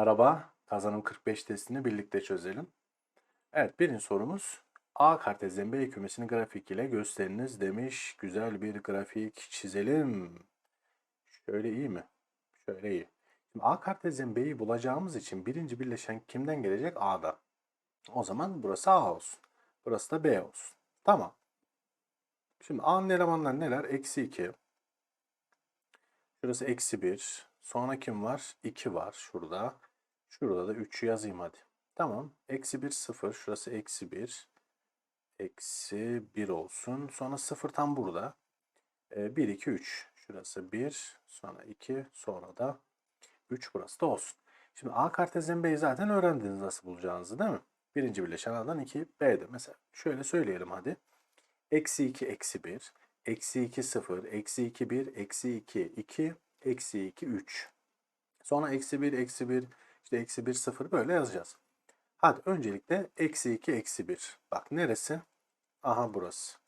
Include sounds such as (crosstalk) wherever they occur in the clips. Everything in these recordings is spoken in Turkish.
Merhaba, kazanım 45 testini birlikte çözelim. Evet, birinci sorumuz A kartezyen B kümesini grafik ile gösteriniz demiş. Güzel bir grafik çizelim. Şöyle iyi mi? Şöyle iyi. Şimdi A kartezyen B'yi bulacağımız için birinci birleşen kimden gelecek? A'dan. O zaman burası A olsun. Burası da B olsun. Tamam. Şimdi A'nın elemanları neler? Eksi 2. Şurası eksi 1. Sonra kim var? 2 var şurada. Şurada da 3'ü yazayım hadi. Tamam. Eksi 1 0. Şurası eksi 1. Eksi 1 olsun. Sonra 0 tam burada. Ee, 1 2 3. Şurası 1. Sonra 2. Sonra da 3 burası da olsun. Şimdi A kartezyen B'yi zaten öğrendiniz nasıl bulacağınızı değil mi? Birinci birleşen A'dan 2 B'de. Mesela şöyle söyleyelim hadi. Eksi 2 eksi 1. Eksi 2 0. Eksi 2 1. Eksi 2 2. Eksi 2 3. Sonra eksi 1 eksi 1. işte eksi 1 0 böyle yazacağız. Hadi öncelikle eksi 2 eksi 1. Bak neresi? Aha burası.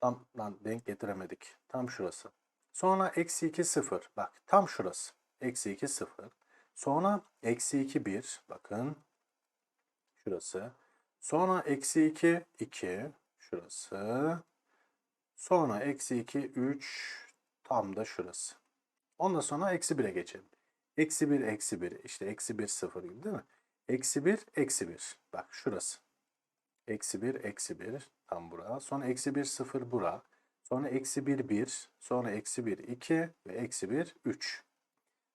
Tam lan denk getiremedik. Tam şurası. Sonra eksi 2 0. Bak tam şurası. Eksi 2 0. Sonra eksi 2 1. Bakın. Şurası. Sonra eksi 2 2. Şurası. Sonra eksi 2 3. Tam da şurası. Ondan sonra eksi 1'e geçelim. Eksi 1 eksi 1. işte eksi 1 0 gibi değil mi? Eksi 1 eksi 1. Bak şurası. Eksi 1 eksi 1. Tam bura. Sonra eksi 1 0 bura. Sonra eksi 1 1. Sonra eksi 1 2 ve eksi 1 3.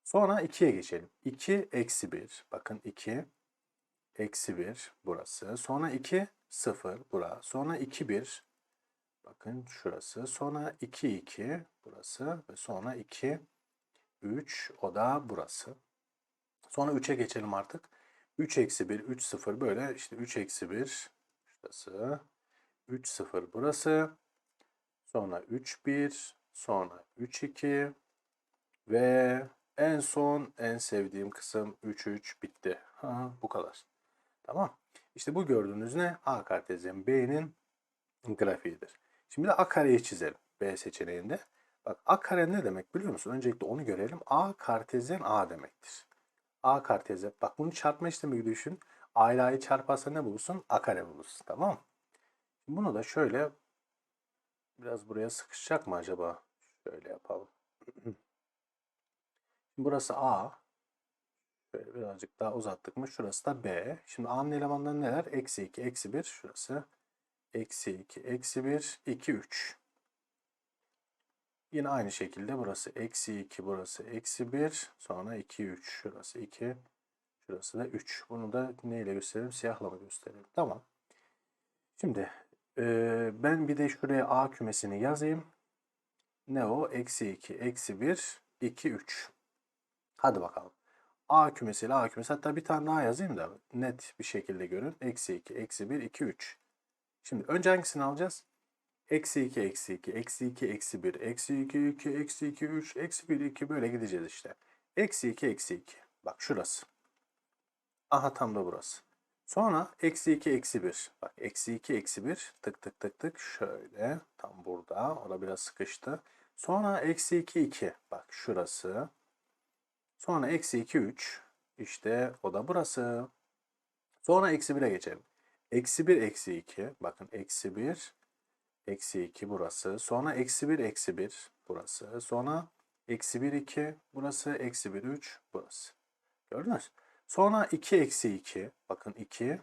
Sonra 2'ye geçelim. 2 eksi 1. Bakın 2 eksi 1 burası. Sonra 2 0 bura. Sonra 2 1. Bakın şurası. Sonra 2 2 burası ve sonra 2 3 o da burası. Sonra 3'e geçelim artık. 3 eksi 1 3 0 böyle işte 3 eksi 1 şurası. 3 0 burası. Sonra 3 1 sonra 3 2 ve en son en sevdiğim kısım 3 3 bitti. Ha, bu kadar. Tamam. İşte bu gördüğünüz ne? A kartezyen B'nin grafiğidir. Şimdi de A kareyi çizelim. B seçeneğinde. Bak A kare ne demek biliyor musun? Öncelikle onu görelim. A kartezyen A demektir. A kartezyen. Bak bunu çarpma işlemi düşün. A ile A'yı çarparsa ne bulursun? A kare bulursun. Tamam mı? Bunu da şöyle biraz buraya sıkışacak mı acaba? Şöyle yapalım. (clears throat) Burası A. Şöyle birazcık daha uzattık mı? Şurası da B. Şimdi A'nın elemanları neler? Eksi 2, eksi 1. Şurası. Eksi 2, eksi 1, 2, 3. Yine aynı şekilde burası eksi 2, burası eksi 1. Sonra 2, 3. Şurası 2. Şurası da 3. Bunu da neyle gösterelim? Siyahla mı gösterelim? Tamam. Şimdi e, ben bir de şuraya A kümesini yazayım. Ne o? Eksi 2, eksi 1, 2, 3. Hadi bakalım. A kümesiyle A kümesi. Hatta bir tane daha yazayım da net bir şekilde görün. Eksi 2, eksi 1, 2, 3. Şimdi önce hangisini alacağız? Eksi 2, eksi 2, eksi 2, eksi 1, eksi 2, 2, eksi 2, 3, eksi 1, 2 böyle gideceğiz işte. Eksi 2, eksi 2. Bak şurası. Aha tam da burası. Sonra eksi 2, eksi 1. Bak eksi 2, eksi 1. Tık tık tık tık. Şöyle. Tam burada. Orada biraz sıkıştı. Sonra eksi 2, 2. Bak şurası. Sonra eksi 2, 3. İşte o da burası. Sonra eksi 1'e geçelim. Eksi 1, eksi 2. Bakın eksi 1, eksi 2 burası. Sonra eksi 1, eksi 1 burası. Sonra eksi 1, 2 burası. Eksi 1, 3 burası. Gördünüz? Sonra 2, eksi 2. Bakın 2,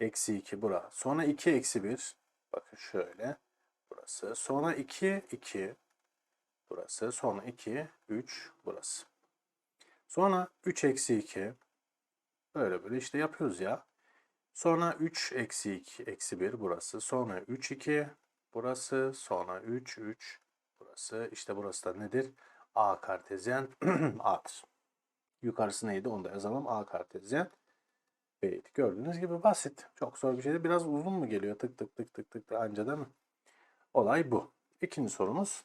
eksi 2 burası. Sonra 2, eksi 1. Bakın şöyle. Burası. Sonra 2, 2 burası. Sonra 2, 3 burası. Sonra 3 eksi 2. Böyle böyle işte yapıyoruz ya. Sonra 3 eksi 2 eksi 1 burası. Sonra 3 2 burası. Sonra 3 3 burası. İşte burası da nedir? A kartezyen (clears throat) A'dır. Yukarısı neydi onu da yazalım. A kartezyen B'ydi. Gördüğünüz gibi basit. Çok zor bir şey değil. Biraz uzun mu geliyor? Tık tık tık tık tık anca değil mi? Olay bu. İkinci sorumuz.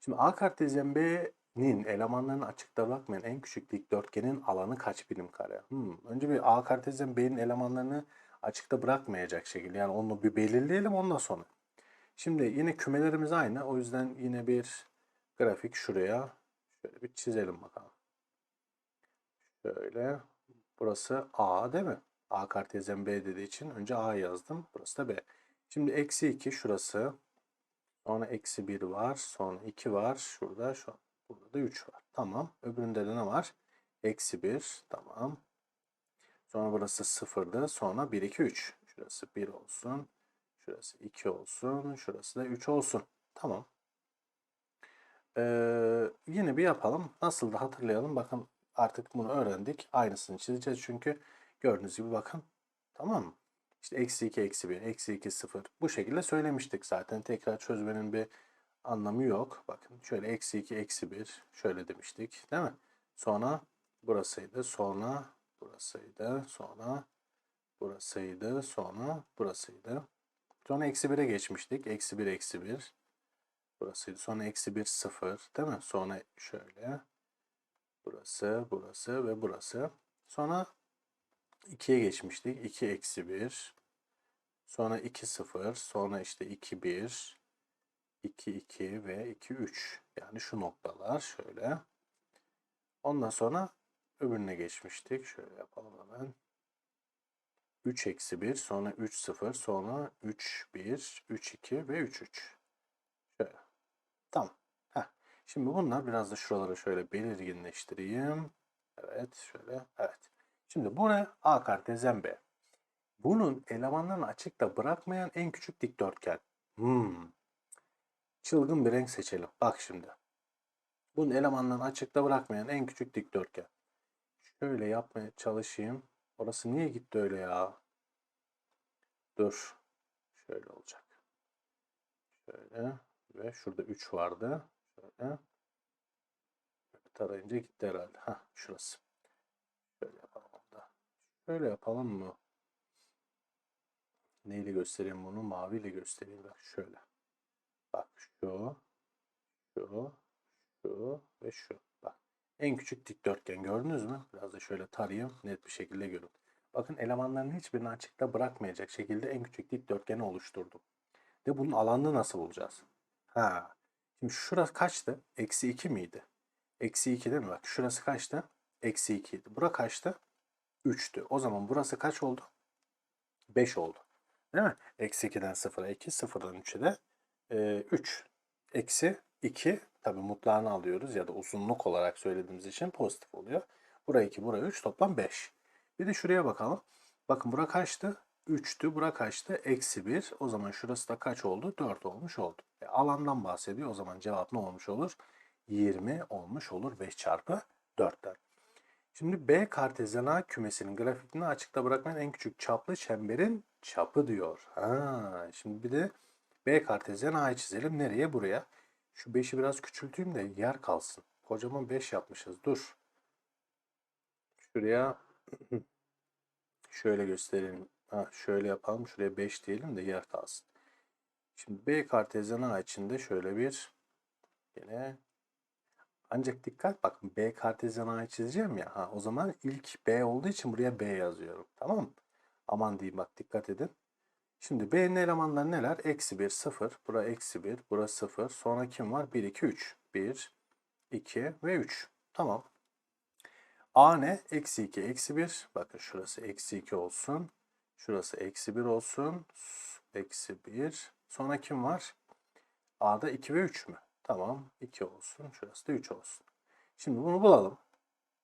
Şimdi A kartezyen B'nin elemanlarını açıkta bırakmayan en küçük dikdörtgenin alanı kaç birim kare? Hmm. Önce bir A kartezyen B'nin elemanlarını açıkta bırakmayacak şekilde. Yani onu bir belirleyelim ondan sonra. Şimdi yine kümelerimiz aynı. O yüzden yine bir grafik şuraya şöyle bir çizelim bakalım. Şöyle. Burası A değil mi? A kartezyen B dediği için önce A yazdım. Burası da B. Şimdi eksi 2 şurası. Sonra eksi 1 var. Sonra 2 var. Şurada şu an. Burada da 3 var. Tamam. Öbüründe de ne var? Eksi 1. Tamam. Sonra burası 0'dı. Sonra 1, 2, 3. Şurası 1 olsun. Şurası 2 olsun. Şurası da 3 olsun. Tamam. Ee, yine bir yapalım. Nasıl da hatırlayalım. Bakın artık bunu öğrendik. Aynısını çizeceğiz çünkü gördüğünüz gibi bakın. Tamam mı? İşte eksi 2, eksi 1, eksi 2, 0. Bu şekilde söylemiştik zaten. Tekrar çözmenin bir anlamı yok. Bakın şöyle eksi 2, eksi 1. Şöyle demiştik. Değil mi? Sonra burasıydı. Sonra burasıydı. Sonra burasıydı. Sonra burasıydı. Sonra eksi 1'e geçmiştik. Eksi 1, eksi 1. Burasıydı. Sonra eksi 1, 0. Değil mi? Sonra şöyle. Burası, burası ve burası. Sonra 2'ye geçmiştik. 2 eksi 1. Sonra 2 0. Sonra işte 2 1. 2 2 ve 2 3. Yani şu noktalar şöyle. Ondan sonra öbürüne geçmiştik. Şöyle yapalım hemen. 3 eksi 1. Sonra 3 0. Sonra 3 1. 3 2 ve 3 3. Şöyle. Tamam. Heh. Şimdi bunlar biraz da şuraları şöyle belirginleştireyim. Evet şöyle. Evet. Şimdi buraya A kartezyen B. Bunun elemanlarını açıkta bırakmayan en küçük dikdörtgen. Hmm. Çılgın bir renk seçelim. Bak şimdi. Bunun elemanlarını açıkta bırakmayan en küçük dikdörtgen. Şöyle yapmaya çalışayım. Orası niye gitti öyle ya? Dur. Şöyle olacak. Şöyle. Ve şurada 3 vardı. Şöyle. Tarayınca gitti herhalde. Hah şurası. Şöyle yapalım da. Şöyle yapalım mı? Neyle göstereyim bunu? Maviyle göstereyim. Bak şöyle. Bak şu, şu, şu ve şu. En küçük dikdörtgen gördünüz mü? Biraz da şöyle tarayayım. Net bir şekilde görün. Bakın elemanların hiçbirini açıkta bırakmayacak şekilde en küçük dikdörtgeni oluşturdum. De bunun alanını nasıl bulacağız? Ha. Şimdi şurası kaçtı? Eksi 2 miydi? Eksi 2 değil mi? Bak şurası kaçtı? Eksi 2 idi. Bura kaçtı? 3'tü. O zaman burası kaç oldu? 5 oldu. Değil mi? Eksi 2'den 0'a 2, 0'dan 3'e de e, 3. Eksi 2, tabi mutlağını alıyoruz ya da uzunluk olarak söylediğimiz için pozitif oluyor. Buraya 2, buraya 3, toplam 5. Bir de şuraya bakalım. Bakın bura kaçtı? 3'tü. Bura kaçtı? Eksi 1. O zaman şurası da kaç oldu? 4 olmuş oldu. E, alandan bahsediyor. O zaman cevap ne olmuş olur? 20 olmuş olur 5 çarpı 4'ten. Şimdi B kartezyen A kümesinin grafiğini açıkta bırakmayan en küçük çaplı çemberin çapı diyor. Ha, şimdi bir de B kartezyen A'yı çizelim. Nereye? Buraya. Şu 5'i biraz küçülteyim de yer kalsın. Kocaman 5 yapmışız. Dur. Şuraya (clears throat) şöyle gösterelim. Ha, şöyle yapalım. Şuraya 5 diyelim de yer kalsın. Şimdi B kartezyen A içinde şöyle bir yine ancak dikkat bak B kartezyen A'yı çizeceğim ya. Ha, o zaman ilk B olduğu için buraya B yazıyorum. Tamam mı? Aman diyeyim bak dikkat edin. Şimdi B'nin elemanları neler? Eksi 1, 0. Bura eksi 1, bura 0. Sonra kim var? 1, 2, 3. 1, 2 ve 3. Tamam. A ne? Eksi 2, eksi 1. Bakın şurası eksi 2 olsun. Şurası eksi 1 olsun. Eksi 1. Sonra kim var? A'da 2 ve 3 mü? Tamam. 2 olsun. Şurası da 3 olsun. Şimdi bunu bulalım.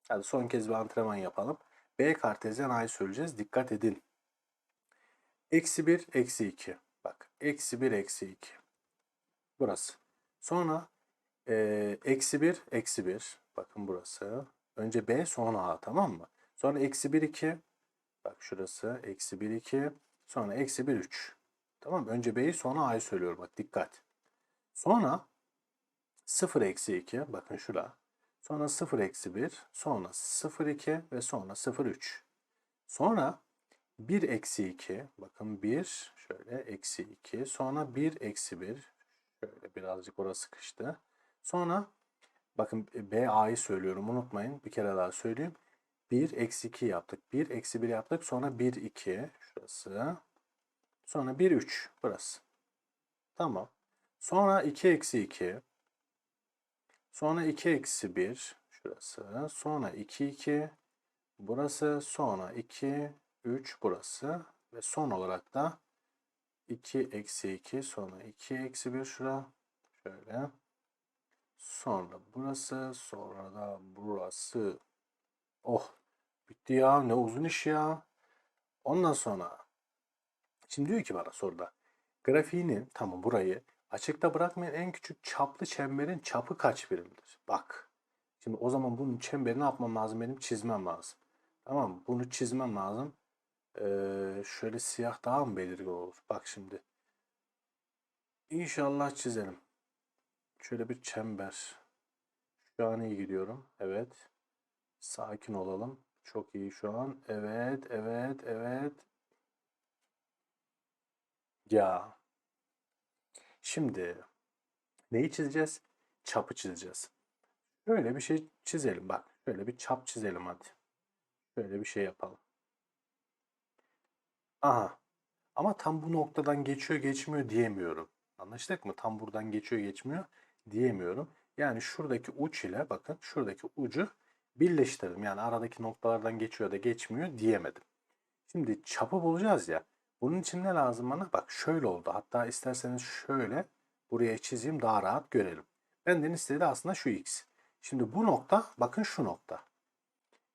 Hadi son kez bir antrenman yapalım. B kartezyen A'yı söyleyeceğiz. Dikkat edin. Eksi 1, eksi 2. Bak. Eksi 1, eksi 2. Burası. Sonra e, eksi 1, eksi 1. Bakın burası. Önce B sonra A tamam mı? Sonra eksi 1, 2. Bak şurası. Eksi 1, 2. Sonra eksi 1, 3. Tamam? Önce B'yi sonra A'yı söylüyorum. Bak dikkat. Sonra 0 eksi 2. Bakın şura. Sonra 0 eksi 1. Sonra 0 2 ve sonra 0 3. Sonra 1 eksi 2. Bakın 1 şöyle eksi 2. Sonra 1 eksi 1. Şöyle birazcık orası sıkıştı. Sonra bakın B A'yı söylüyorum unutmayın. Bir kere daha söyleyeyim. 1 eksi 2 yaptık. 1 eksi 1 yaptık. Sonra 1 2. Şurası. Sonra 1 3. Burası. Tamam. Sonra 2 eksi 2. Sonra 2 eksi 1. Şurası. Sonra 2 2. burası. Sonra 2, 3 burası. Ve son olarak da 2 eksi 2 sonra 2 eksi 1 şura. Şöyle. Sonra burası. Sonra da burası. Oh. Bitti ya. Ne uzun iş ya. Ondan sonra. Şimdi diyor ki bana soruda. Grafiğinin tamam burayı açıkta bırakmayan en küçük çaplı çemberin çapı kaç birimdir? Bak. Şimdi o zaman bunun çemberi ne yapmam lazım? Benim çizmem lazım. Tamam? Bunu çizmem lazım. Şöyle siyah daha mı belirgin olur? Bak şimdi. İnşallah çizelim. Şöyle bir çember. Şu an iyi gidiyorum. Evet. Sakin olalım. Çok iyi şu an. Evet, evet, evet. Ya. Şimdi neyi çizeceğiz? Çapı çizeceğiz. Şöyle bir şey çizelim bak. Şöyle bir çap çizelim hadi. Şöyle bir şey yapalım. Aha. Ama tam bu noktadan geçiyor geçmiyor diyemiyorum. Anlaştık mı? Tam buradan geçiyor geçmiyor diyemiyorum. Yani şuradaki uç ile bakın şuradaki ucu birleştirdim. Yani aradaki noktalardan geçiyor da geçmiyor diyemedim. Şimdi çapı bulacağız ya. Bunun için ne lazım bana? Bak şöyle oldu. Hatta isterseniz şöyle buraya çizeyim daha rahat görelim. Benden istediği aslında şu x. Şimdi bu nokta bakın şu nokta.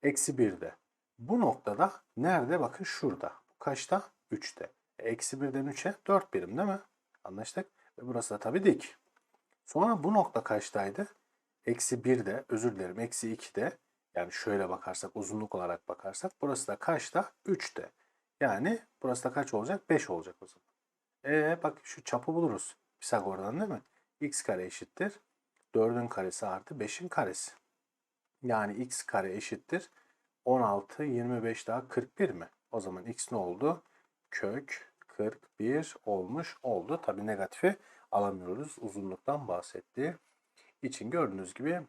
Eksi 1'de. Bu noktada nerede? Bakın şurada. Kaçta? 3'te. E, Eksi 1'den 3'e 4 birim değil mi? Anlaştık. Ve burası da tabii dik. Sonra bu nokta kaçtaydı? Eksi 1'de, özür dilerim, eksi 2'de. Yani şöyle bakarsak, uzunluk olarak bakarsak. Burası da kaçta? 3'te. Yani burası da kaç olacak? 5 olacak o zaman. E bak şu çapı buluruz. Pisagor'dan değil mi? x kare eşittir. 4'ün karesi artı 5'in karesi. Yani x kare eşittir. 16, 25 daha 41 mi? O zaman x ne oldu? Kök 41 olmuş oldu. Tabi negatifi alamıyoruz. Uzunluktan bahsetti. için gördüğünüz gibi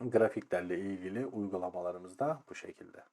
grafiklerle ilgili uygulamalarımız da bu şekilde.